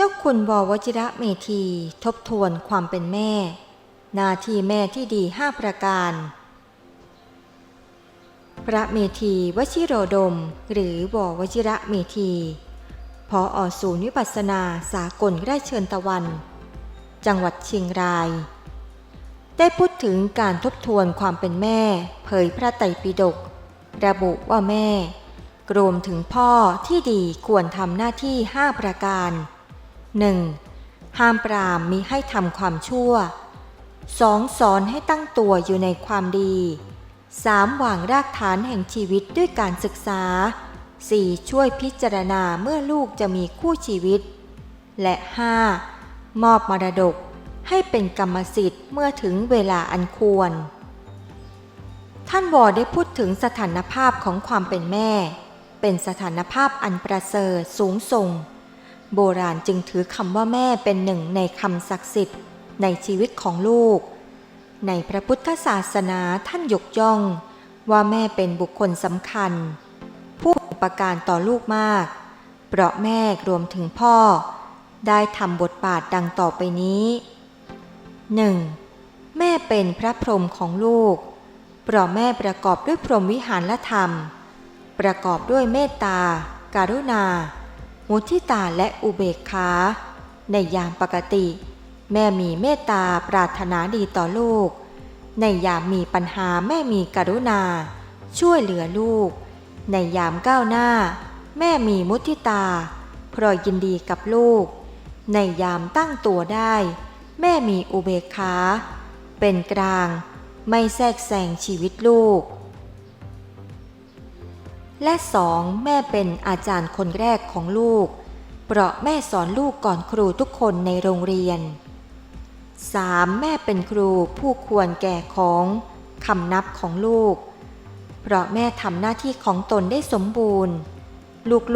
เจ้าคุณบวชิระเมธีทบทวนความเป็นแม่หนาทีแม่ที่ดีห้าประการ พระเมธีวชิโรดม หรือววชิระเมธีพออศูนย์วิปัสนาสากลไร่เชิญตะวัน จังหวัดเชียงราย ได้พูดถึงการทบทวนความเป็นแม่ เผยพระไตรปิฎกระบุว่าแม่ รวมถึงพ่อที่ดีควรทำหน้าที่ห้าประการ 1. ห้ามปรามมิให้ทำความชั่ว 2. สอนให้ตั้งตัวอยู่ในความดี 3. วางรากฐานแห่งชีวิตด้วยการศึกษา 4. ช่วยพิจารณาเมื่อลูกจะมีคู่ชีวิต และ 5. มอบมรดกให้เป็นกรรมสิทธิ์เมื่อถึงเวลาอันควร ท่านวอได้พูดถึงสถานภาพของความเป็นแม่ เป็นสถานภาพอันประเสริฐสูงส่ง โบราณจึงถือคำว่าแม่เป็นหนึ่งในคำศักดิ์สิทธิ์ในชีวิตของลูก ในพระพุทธศาสนาท่านยกย่อง ว่าแม่เป็นบุคคลสำคัญ ผู้อุปการต่อลูกมาก เพราะแม่รวมถึงพ่อ ได้ทำบทบาทดังต่อไปนี้ 1. แม่เป็นพระพรหมของลูก เพราะแม่ประกอบด้วยพรหมวิหารและธรรม ประกอบด้วยเมตตาการุณา มุทิตาและอุเบกขา ในยามปกติ แม่มีเมตตาปรารถนาดีต่อลูก ในยามมีปัญหาแม่มีกรุณา ช่วยเหลือลูก ในยามก้าวหน้า แม่มีมุทิตาเพราะยินดีกับลูก ในยามตั้งตัวได้ แม่มีอุเบกขา เป็นกลาง ไม่แทรกแซงชีวิตลูก และสองแม่เป็นอาจารย์คนแรกของลูก เพราะแม่สอนลูกก่อนครูทุกคนในโรงเรียน 3. แม่เป็นครูผู้ควรแก่ของคำนับของลูก เพราะแม่ทำหน้าที่ของตนได้สมบูรณ์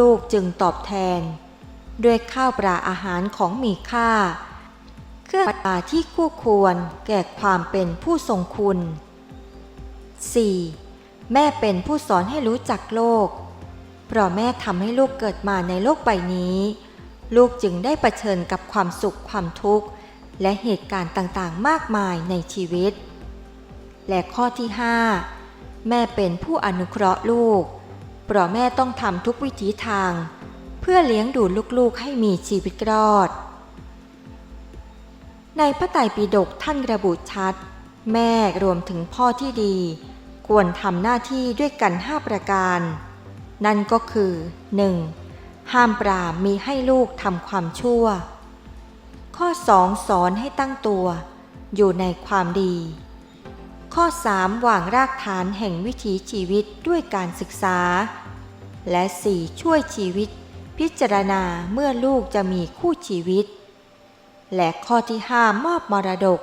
ลูกๆจึงตอบแทน ด้วยข้าวปลาอาหารของมีค่า เครื่องปลาที่คู่ควรแก่ความเป็นผู้ทรงคุณ 4. แม่เป็นผู้สอนให้รู้จักโลก เพราะแม่ทำให้ลูกเกิดมาในโลกใบนี้ ลูกจึงได้ประเชิญกับความสุขความทุกข์ และเหตุการณ์ต่างๆ มากมายในชีวิต และข้อที่ 5 แม่เป็นผู้อนุเคราะห์ลูก เพราะแม่ต้องทำทุกวิถีทาง เพื่อเลี้ยงดูลูกๆให้มีชีวิตรอด ในพระไตรปิฎกท่านระบุชัด แม่รวมถึงพ่อที่ดี ควรทำหน้าที่ด้วยกันห้าประการ นั่นก็คือ 1. ห้ามปรามมีให้ลูกทำความชั่ว ข้อ 2 สอนให้ตั้งตัว อยู่ในความดี ข้อ 3 วางรากฐานแห่งวิถีชีวิตด้วยการศึกษา และ 4 ช่วยชีวิต พิจารณาเมื่อลูกจะมีคู่ชีวิต และข้อที่ 5 มอบมรดก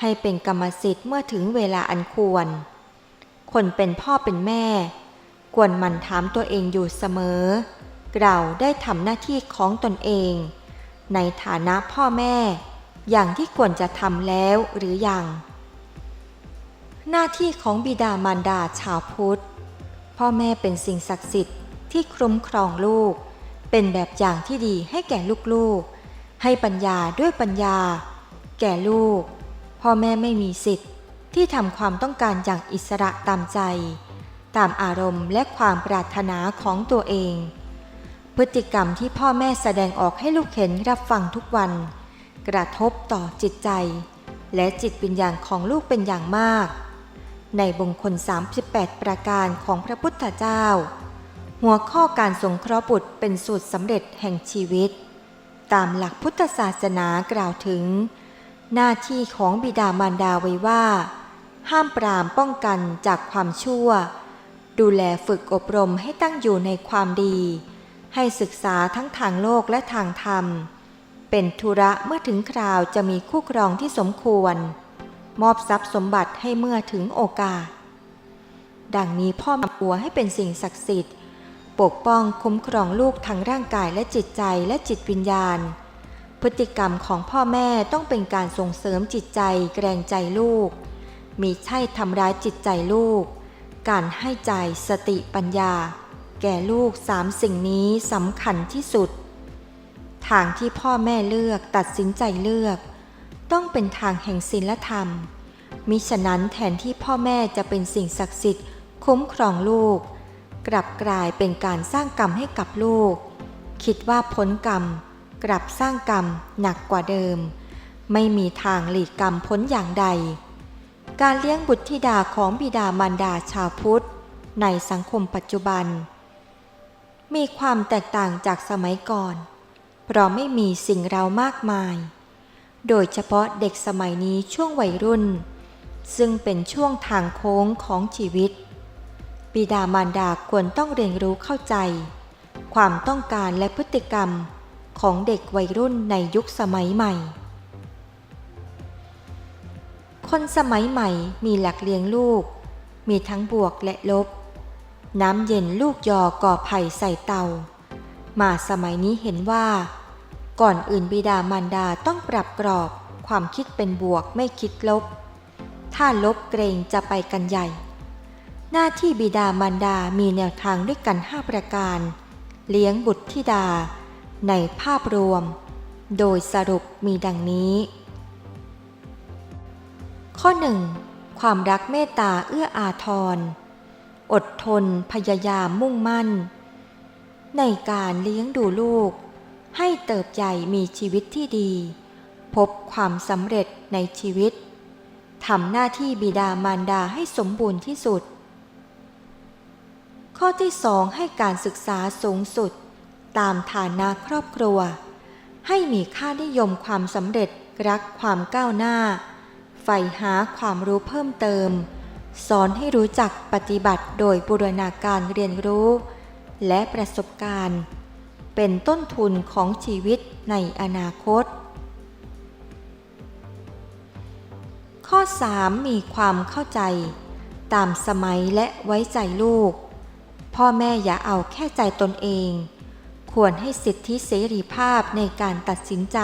ให้เป็นกรรมสิทธิ์เมื่อถึงเวลาอันควร คนเป็นพ่อเป็นแม่ ควรหมั่นถามตัวเองอยู่เสมอ เราได้ทำหน้าที่ของตนเอง ในฐานะพ่อแม่ อย่างที่ควรจะทำแล้วหรือยัง หน้าที่ของบิดามารดาชาวพุทธ พ่อแม่เป็นสิ่งศักดิ์สิทธิ์ที่คุ้มครองลูก เป็นแบบอย่างที่ดีให้แก่ลูกๆ ให้ปัญญาด้วยปัญญา แก่ลูก พ่อแม่ไม่มีสิทธิ์ ที่ทำความต้องการอย่างอิสระตามใจ ตามอารมณ์และความปรารถนาของตัวเอง พฤติกรรมที่พ่อแม่แสดงออกให้ลูกเห็นรับฟังทุกวัน กระทบต่อจิตใจ และจิตวิญญาณของลูกเป็นอย่างมาก ในบงคล 38 ประการของพระพุทธเจ้า หัวข้อการสงเคราะห์บุตรเป็นสูตรสำเร็จแห่งชีวิต ตามหลักพุทธศาสนากล่าวถึง หน้าที่ของบิดามารดาไว้ว่า ห้ามปรามป้องกันจากความชั่ว ดูแลฝึกอบรมให้ตั้งอยู่ในความดี ให้ศึกษาทั้งทางโลกและทางธรรม เป็นธุระเมื่อถึงคราวจะมีคู่ครองที่สมควร มอบทรัพย์สมบัติให้เมื่อถึงโอกาส ดังนี้พ่อปัวให้เป็นสิ่งศักดิ์สิทธิ์ ปกป้องคุ้มครองลูกทั้งร่างกายและจิตใจและจิตวิญญาณ พฤติกรรมของพ่อแม่ต้องเป็นการส่งเสริมจิตใจแกรงใจลูก มีใช่ทำร้ายจิตใจลูก การให้ใจสติปัญญา แก่ลูกสามสิ่งนี้สำคัญที่สุด ทางที่พ่อแม่เลือกตัดสินใจเลือก ต้องเป็นทางแห่งศีลธรรม มิฉะนั้นแทนที่พ่อแม่จะเป็นสิ่งศักดิ์สิทธิ์ คุ้มครองลูก กลับกลายเป็นการสร้างกรรมให้กับลูก คิดว่าพ้นกรรม กลับสร้างกรรมหนักกว่าเดิม ไม่มีทางหลีกกรรมพ้นอย่างใด การเลี้ยงบุตรธิดาของบิดามารดาชาวพุทธ ในสังคมปัจจุบัน มีความแตกต่างจากสมัยก่อน เพราะไม่มีสิ่งเรามากมาย โดยเฉพาะเด็กสมัยนี้ช่วงวัยรุ่น ซึ่งเป็นช่วงทางโค้งของชีวิต บิดามารดาควรต้องเรียนรู้เข้าใจ ความต้องการและพฤติกรรมของเด็กวัยรุ่นในยุคสมัยใหม่ คนสมัยใหม่มีหลักเลี้ยงลูก มีทั้งบวกและลบ น้ำเย็นลูกยอก่อไผ่ใส่เตา มาสมัยนี้เห็นว่า ก่อนอื่นบิดามารดาต้องปรับกรอบ ความคิดเป็นบวกไม่คิดลบ ถ้าลบเกรงจะไปกันใหญ่ หน้าที่บิดามารดามีแนวทางด้วยกัน 5 ประการ เลี้ยงบุตรธิดา ในภาพรวม โดยสรุปมีดังนี้ ข้อ 1. ความรักเมตตาเอื้ออาทร อดทนพยายามมุ่งมั่น ในการเลี้ยงดูลูก ให้เติบใหญ่มีชีวิตที่ดี พบความสำเร็จในชีวิตทำหน้าที่บิดามารดาให้สมบูรณ์ที่สุด ข้อที่สองให้การศึกษาสูงสุด ตามฐานะครอบครัว ให้มีค่านิยมความสำเร็จรักความก้าวหน้า ใฝ่หาความรู้เพิ่มเติม สอนให้รู้จักปฏิบัติโดยบูรณาการเรียนรู้ และประสบการณ์ เป็นต้นทุนของชีวิตในอนาคต ข้อ 3 มีความเข้าใจ ตามสมัยและไว้ใจลูก พ่อแม่อย่าเอาแค่ใจตนเอง ควรให้สิทธิเสรีภาพในการตัดสินใจ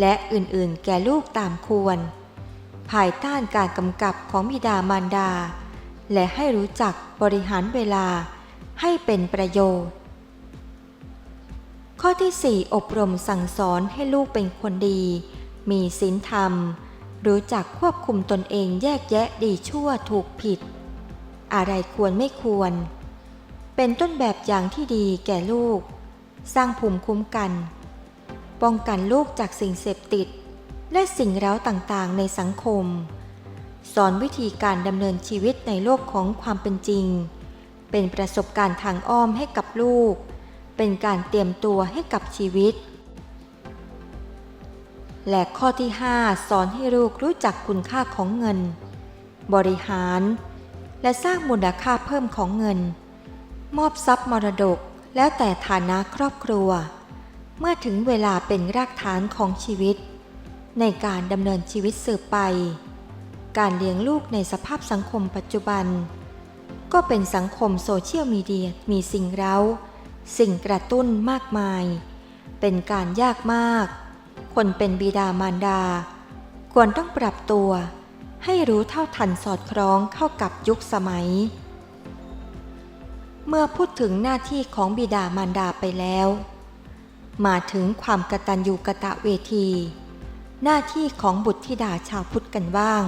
และอื่นๆ แก่ลูกตามควร ภายใต้การกำกับของบิดามารดา และให้รู้จักบริหารเวลาให้เป็นประโยชน์ ข้อที่ 4 อบรมสั่งสอนให้ลูกเป็นคนดี มีศีลธรรม รู้จักควบคุมตนเองแยกแยะดีชั่วถูกผิด อะไรควรไม่ควร เป็นต้นแบบอย่างที่ดีแก่ลูก สร้างภูมิคุ้มกัน ป้องกันลูกจากสิ่งเสพติด และสิ่งเร้าต่างๆ ในสังคม สอนวิธีการดำเนินชีวิตในโลกของความเป็นจริง เป็นประสบการณ์ทางอ้อมให้กับลูก เป็นการเตรียมตัวให้กับชีวิต และข้อที่ 5 สอนให้ลูกรู้จักคุณค่าของเงิน บริหาร และสร้างมูลค่าเพิ่มของเงิน มอบทรัพย์มรดกแล้วแต่ฐานะครอบครัว เมื่อถึงเวลาเป็นรากฐานของชีวิต ในการดำเนินชีวิตสืบไป การเลี้ยงลูกในสภาพสังคมปัจจุบัน ก็เป็นสังคมโซเชียลมีเดียมีสิ่งเร้า สิ่งกระตุ้นมากมาย เป็นการยากมาก คนเป็นบิดามารดา ควรต้องปรับตัว ให้รู้เท่าทันสอดคล้องเข้ากับยุคสมัย เมื่อพูดถึงหน้าที่ของบิดามารดาไปแล้ว มาถึงความกตัญญูกะตะเวที หน้าที่ของบุตรธิดาชาวพุทธกันบ้าง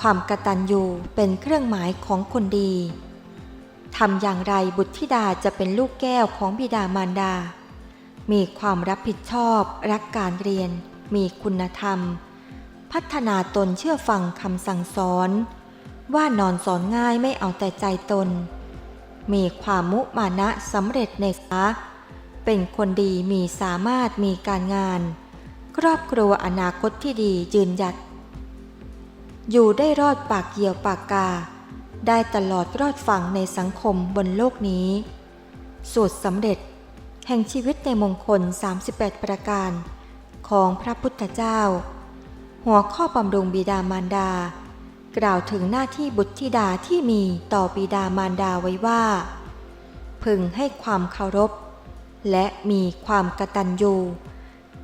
ความกตัญญูเป็นเครื่องหมายของคนดีทำอย่างไรบุตรธิดาจะเป็นลูกแก้วของบิดามารดา มีความรับผิดชอบ รักการเรียน มีคุณธรรม พัฒนาตนเชื่อฟังคำสั่งสอน ว่านอนสอนง่ายไม่เอาแต่ใจตน มีความมุมานะสำเร็จในสาเป็นคนดีมีสามารถมีการงาน ครอบครัวอนาคตที่ดียืนหยัด อยู่ได้รอดปากเหี่ยวปากกา ได้ตลอดรอดฝั่งในสังคมบนโลกนี้ สูตรสำเร็จ แห่งชีวิตในมงคล 38 ประการ ของพระพุทธเจ้า หัวข้อบำรุงบิดามารดา กล่าวถึงหน้าที่บุตรธิดาที่มีต่อบิดามารดาไว้ว่า พึงให้ความเคารพและมีความกตัญญู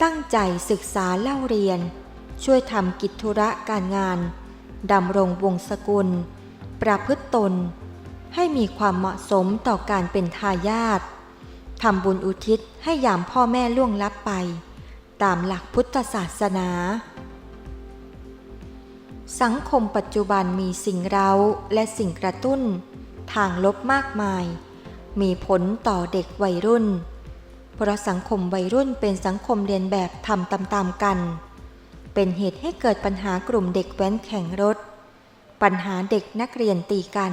ตั้งใจศึกษาเล่าเรียน ช่วยทำกิจธุระการงานดำรงวงศกุล ประพฤติตน ให้มีความเหมาะสมต่อการเป็นทายาททำบุญอุทิศให้ยามพ่อแม่ล่วงลับไป ตามหลักพุทธศาสนา สังคมปัจจุบันมีสิ่งเร้าและสิ่งกระตุ้น ทางลบมากมาย มีผลต่อเด็กวัยรุ่น เพราะสังคมวัยรุ่นเป็นสังคมเรียนแบบทำตามๆกัน เป็นเหตุให้เกิดปัญหากลุ่มเด็กแว้นแข่งรถ ปัญหาเด็กนักเรียนตีกัน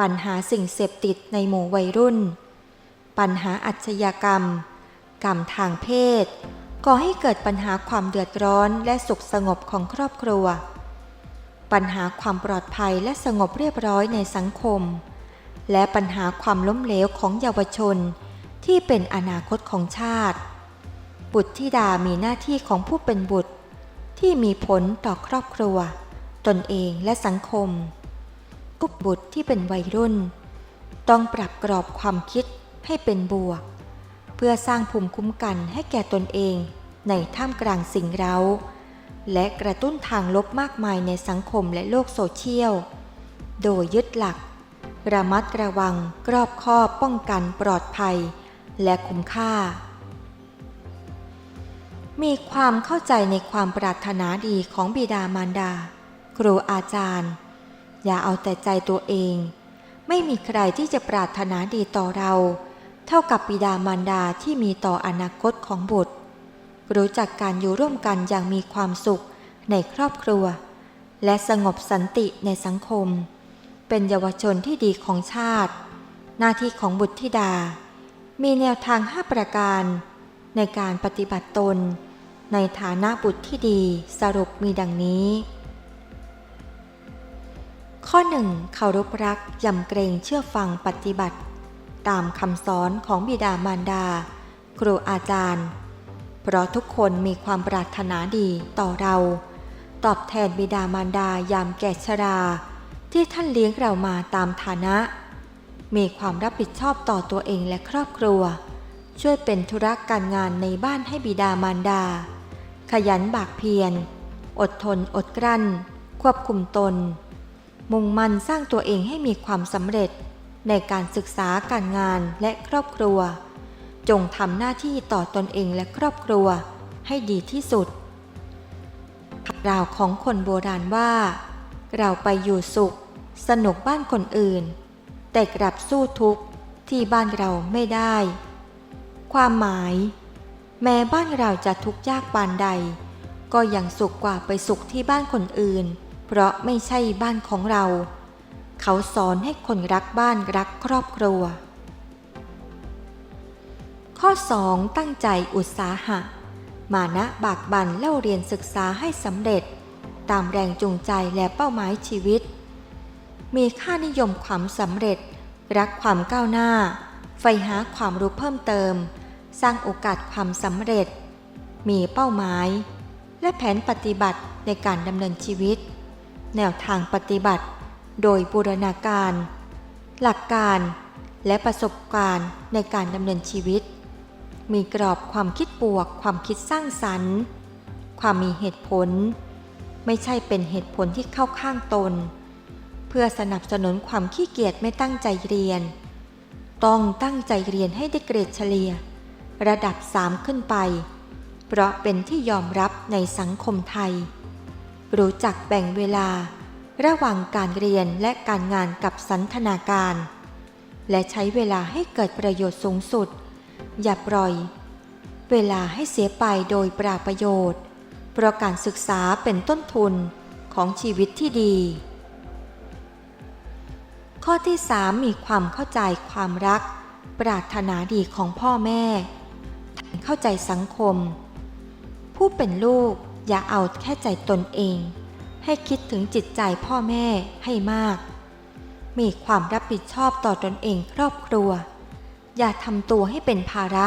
ปัญหาสิ่งเสพติดในหมู่วัยรุ่น ปัญหาอาชญากรรม กรรมทางเพศ ก่อให้เกิดปัญหาความเดือดร้อนและสุขสงบของครอบครัว ปัญหาความปลอดภัยและสงบเรียบร้อยในสังคม และปัญหาความล้มเหลวของเยาวชน ที่เป็นอนาคตของชาติ บุตรธิดามีหน้าที่ของผู้เป็นบุตร ที่มีผลต่อครอบครัว ตนเองและสังคม กุบบุตรที่เป็นวัยรุ่น ต้องปรับกรอบความคิดให้เป็นบวก เพื่อสร้างภูมิคุ้มกันให้แก่ตนเองในท่ามกลางสิ่งเร้า และกระตุ้นทางลบมากมายในสังคมและโลกโซเชียล โดยยึดหลัก ระมัดระวังกรอบคอบป้องกันปลอดภัย และคุ้มค่า มีความเข้าใจในความปรารถนาดีของบิดามารดา ครูอาจารย์ อย่าเอาแต่ใจตัวเอง ไม่มีใครที่จะปรารถนาดีต่อเรา เท่ากับบิดามารดาที่มีต่ออนาคตของบุตร รู้จักการอยู่ร่วมกันอย่างมีความสุขในครอบครัว และสงบสันติในสังคม เป็นเยาวชนที่ดีของชาติ หน้าที่ของบุตรธิดา มีแนวทางห้าประการ ในการปฏิบัติตน ในฐานะบุตรที่ดีสรุปมีดังนี้ ข้อหนึ่งเคารพรักยำเกรงเชื่อฟังปฏิบัติ ตามคำสอนของบิดามารดา ครูอาจารย์ เพราะทุกคนมีความปรารถนาดีต่อเรา ตอบแทนบิดามารดายามแก่ชรา ที่ท่านเลี้ยงเรามาตามฐานะ มีความรับผิดชอบต่อตัวเองและครอบครัว ช่วยเป็นธุระการงานในบ้านให้บิดามารดา ขยันบากเพียร อดทนอดกลั้น ควบคุมตน มุ่งมั่นสร้างตัวเองให้มีความสำเร็จ ในการศึกษาการงานและครอบครัว จงทำหน้าที่ต่อตนเองและครอบครัวให้ดีที่สุดราวของคนโบราณว่า เราไปอยู่สุข สนุกบ้านคนอื่น แต่กลับสู้ทุกข์ที่บ้านเราไม่ได้ ความหมาย แม้บ้านเราจะทุกข์ยากปานใด ก็ยังสุขกว่าไปสุขที่บ้านคนอื่น เพราะไม่ใช่บ้านของเรา เขาสอนให้คนรักบ้านรักครอบครัว ข้อ 2 ตั้งใจอุตสาหะ มานะบากบันเล่าเรียนศึกษาให้สำเร็จ ตามแรงจูงใจและเป้าหมายชีวิต มีค่านิยมความสำเร็จ รักความก้าวหน้า ใฝ่หาความรู้เพิ่มเติม สร้างโอกาสความสำเร็จ มีเป้าหมาย และแผนปฏิบัติในการดำเนินชีวิต แนวทางปฏิบัติ โดยบูรณาการ หลักการและประสบการณ์ในการดำเนินชีวิต มีกรอบความคิดบวก ความคิดสร้างสรรค์ ความมีเหตุผล ไม่ใช่เป็นเหตุผลที่เข้าข้างตน พื่อสนับสนุนความขี้เกียจไม่ตั้งใจเรียน ต้องตั้งใจเรียนให้ได้เกรดเฉลี่ย ระดับ 3 ขึ้นไป เพราะเป็นที่ยอมรับในสังคมไทย รู้จักแบ่งเวลา ระหว่างการเรียนและการงานกับสันทนาการ และใช้เวลาให้เกิดประโยชน์สูงสุด อย่าปล่อย เวลาให้เสียไปโดยปราประโยชน์ เพราะการศึกษาเป็นต้นทุนของชีวิตที่ดี ข้อที่ 3 มีความเข้าใจความรัก ปรารถนาดีของพ่อแม่เข้าใจสังคม ผู้เป็นลูกอย่าเอาแค่ใจตนเอง ให้คิดถึงจิตใจพ่อแม่ให้มาก มีความรับผิดชอบต่อตนเองครอบครัว อย่าทำตัวให้เป็นภาระ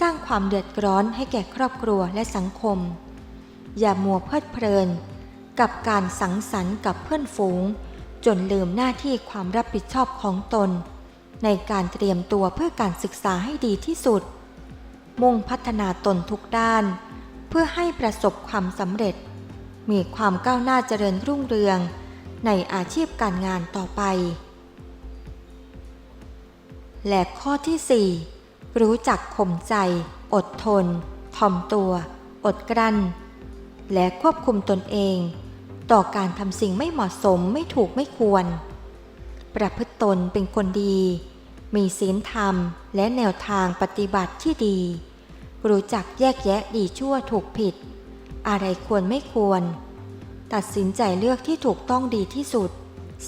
สร้างความเดือดร้อนให้แก่ครอบครัวและสังคม อย่ามัวเพลิดเพลิน กับการสังสรรค์กับเพื่อนฝูง จนลืมหน้าที่ความรับผิดชอบของตน ในการเตรียมตัวเพื่อการศึกษาให้ดีที่สุด มุ่งพัฒนาตนทุกด้าน เพื่อให้ประสบความสำเร็จ มีความก้าวหน้าเจริญรุ่งเรือง ในอาชีพการงานต่อไป และข้อที่ 4 รู้จักข่มใจ อดทน ทอมตัว อดกลั้น และควบคุมตนเอง ต่อการทำสิ่งไม่เหมาะสมไม่ถูกไม่ควร ประพฤติตนเป็นคนดี มีศีลธรรมและแนวทางปฏิบัติที่ดี รู้จักแยกแยะดีชั่วถูกผิด อะไรควรไม่ควร ตัดสินใจเลือกที่ถูกต้องดีที่สุด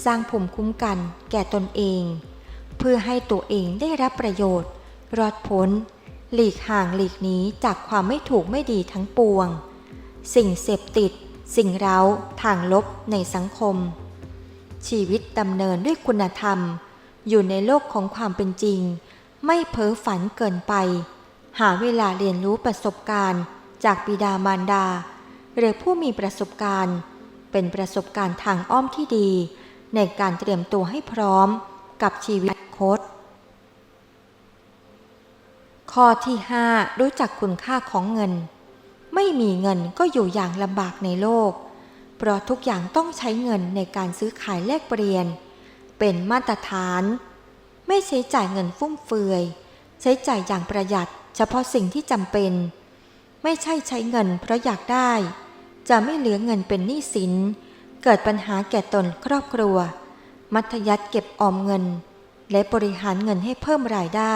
สร้างภูมิคุ้มกันแก่ตนเอง เพื่อให้ตัวเองได้รับประโยชน์ รอดพ้น หลีกห่างหลีกหนีจากความไม่ถูกไม่ดีทั้งปวง สิ่งเสพติด สิ่งเร้าทางลบในสังคม ชีวิตดำเนินด้วยคุณธรรม อยู่ในโลกของความเป็นจริง ไม่เพ้อฝันเกินไป หาเวลาเรียนรู้ประสบการณ์ จากบิดามารดา หรือผู้มีประสบการณ์ เป็นประสบการณ์ทางอ้อมที่ดี ในการเตรียมตัวให้พร้อมกับชีวิตอนาคตข้อที่ 5 รู้จักคุณค่าของเงิน ไม่มีเงินก็อยู่อย่างลำบากในโลก เพราะทุกอย่างต้องใช้เงินในการซื้อขายแลกเปลี่ยน เป็นมาตรฐาน ไม่ใช้จ่ายเงินฟุ่มเฟือย ใช้จ่ายอย่างประหยัดเฉพาะสิ่งที่จำเป็น ไม่ใช่ใช้เงินเพราะอยากได้ จะไม่เหลือเงินเป็นหนี้สิน เกิดปัญหาแก่ตนครอบครัว มัธยัติเก็บออมเงิน และบริหารเงินให้เพิ่มรายได้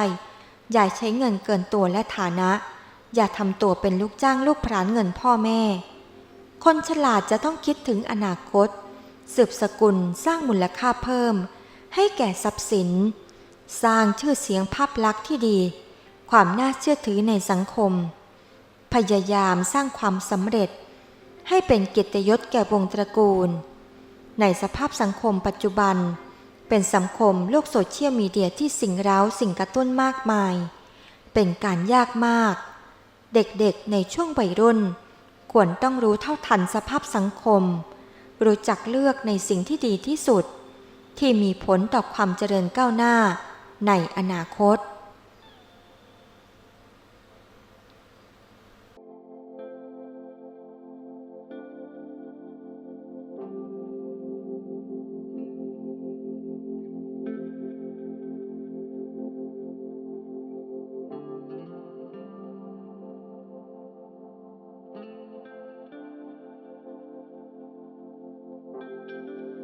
อย่าใช้เงินเกินตัวและฐานะ อย่าทำตัวเป็นลูกจ้างลูกพรานเงินพ่อแม่ คนฉลาดจะต้องคิดถึงอนาคต สืบสกุลสร้างมูลค่าเพิ่ม ให้แก่ทรัพย์สิน สร้างชื่อเสียงภาพลักษณ์ที่ดี ความน่าเชื่อถือในสังคม พยายามสร้างความสำเร็จ ให้เป็นเกียรติยศแก่วงตระกูล ในสภาพสังคมปัจจุบัน เป็นสังคมโลกโซเชียลมีเดียที่สิ่งเร้าสิ่งกระตุ้นมากมาย เป็นการยากมาก เด็กๆในช่วงวัยรุ่น ควรต้องรู้เท่าทันสภาพสังคม รู้จักเลือกในสิ่งที่ดีที่สุด ที่มีผลต่อความเจริญก้าวหน้าในอนาคต